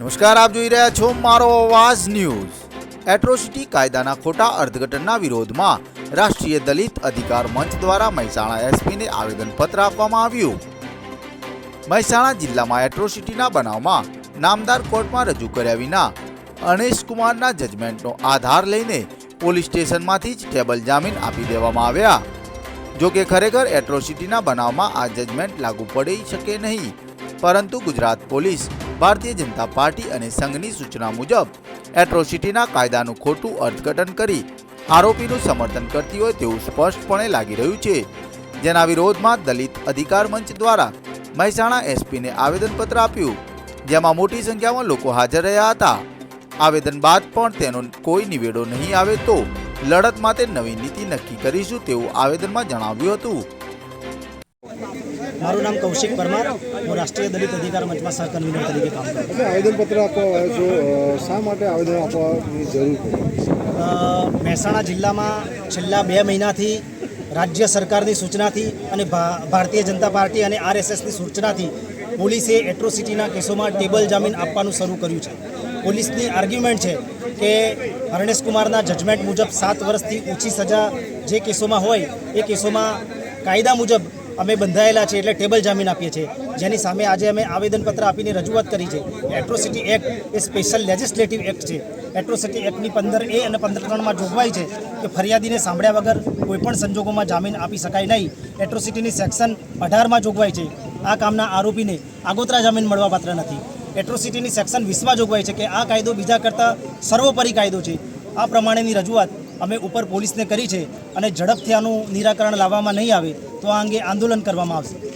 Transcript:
નમસ્કાર, આપ જોઈ રહ્યા છો મારો અવાજ ન્યૂઝ. એટ્રોસિટી કાયદાના ખોટા અર્થઘટનના વિરોધમાં રાષ્ટ્રીય દલિત અધિકાર મંચ દ્વારા મહેસાણા એસપીને આવેદનપત્ર આપવામાં આવ્યું. મહેસાણા જિલ્લામાં એટ્રોસિટીના બનાવમાં નામદાર કોર્ટમાં રજૂ કર્યા વિના અનેશ કુમારના જજમેન્ટનો આધાર લઈને પોલીસ સ્ટેશનમાંથી જ ટેબલ જામીન આપી દેવામાં આવ્યા. જો કે ખરેખર એટ્રોસિટીના બનાવમાં આ જજમેન્ટ લાગુ પડી શકે નહીં. પરંતુ ગુજરાત પોલીસ ભારતીય જનતા પાર્ટી અને સંઘની સૂચના મુજબ, એટ્રોસિટીના કાયદાનું ખોટું અર્થઘટન કરી આરોપીનું સમર્થન કરતી હોય તેવું સ્પષ્ટપણે લાગી રહ્યું છે. જેના વિરોધમાં દલિત અધિકાર મંચ દ્વારા મહેસાણા એસપીને આવેદનપત્ર આપ્યું, જેમાં મોટી સંખ્યામાં લોકો હાજર રહ્યા હતા. આવેદન બાદ પણ તેનો કોઈ નિવેડો નહીં આવે તો લડત માટે નવી નીતિ નક્કી કરીશું તેવું આવેદનમાં જણાવ્યું હતું. મારું નામ કૌશિક પરમાર. હું રાષ્ટ્રીય દલિત અધિકાર મંચમાં સહકન્વીનર તરીકે કામ કરું છું. આવેદનપત્ર આપવા આવ્યા છો શા માટે આવેદન આપવાની જરૂર પડી? મહેસાણા જિલ્લામાં છેલ્લા બે મહિનાથી રાજ્ય સરકારની સૂચનાથી અને ભારતીય જનતા પાર્ટી અને આરએસએસની સૂચનાથી પોલીસે એટ્રોસિટીના કેસોમાં ટેબલ જામીન આપવાનું શરૂ કર્યું છે. પોલીસની આર્ગ્યુમેન્ટ છે કે હરણેશ કુમારના જજમેન્ટ મુજબ સાત વર્ષથી ઓછી સજા જે કેસોમાં હોય એ કેસોમાં કાયદા મુજબ અમે બંધાયેલા છે એટલે ટેબલ જામીન આપીએ છીએ. જેની સામે આજે અમે આવેદનપત્ર આપીને રજૂઆત કરી છે. એટ્રોસિટી એક્ટ એ સ્પેશિયલ લેજિસ્લેટિવ એક્ટ છે. એટ્રોસિટી એક્ટની પંદર એ અને પંદર ત્રણમાં જોગવાઈ છે કે ફરિયાદીને સાંભળ્યા વગર કોઈપણ સંજોગોમાં જામીન આપી શકાય નહીં. એટ્રોસિટીની સેક્શન અઢારમાં જોગવાઈ છે. આ કામના આરોપીને આગોતરા જામીન મળવાપાત્ર નથી. એટ્રોસિટીની સેક્શન વીસમાં જોગવાઈ છે કે આ કાયદો બીજા કરતાં સર્વોપરી કાયદો છે. આ પ્રમાણેની રજૂઆત અમે ઉપર પોલીસને કરી છે અને ઝડપથી આનું નિરાકરણ લાવવામાં નહીં આવે. તો આ અંગે આંદોલન કરવામાં આવશે.